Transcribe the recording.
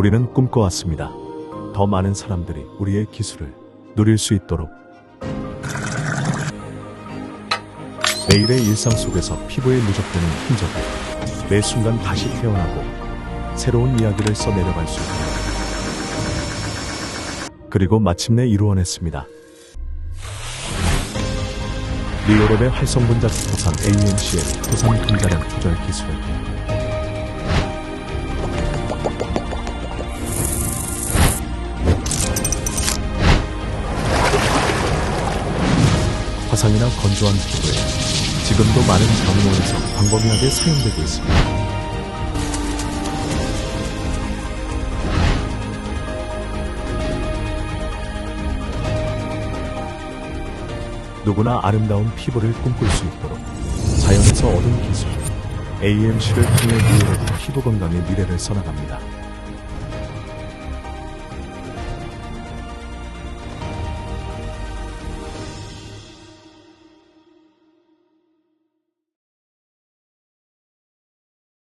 우리는 꿈꿔왔습니다. 더 많은 사람들이 우리의 기술을 누릴 수 있도록. 매일의 일상 속에서 피부에 누적되는 흔적을 매 순간 다시 태어나고 새로운 이야기를 써내려갈 수 있도록. 그리고 마침내 이루어냈습니다. 리오랩의 활성분자 토산 AMC의 토산 분자량 조절 기술. 화상이나 건조한 피부에 지금도 많은 병원에서 광범위하게 사용되고 있습니다. 누구나 아름다운 피부를 꿈꿀 수 있도록 자연에서 얻은 기술 AMC를 통해 리오랩 피부 건강의 미래를 써나갑니다.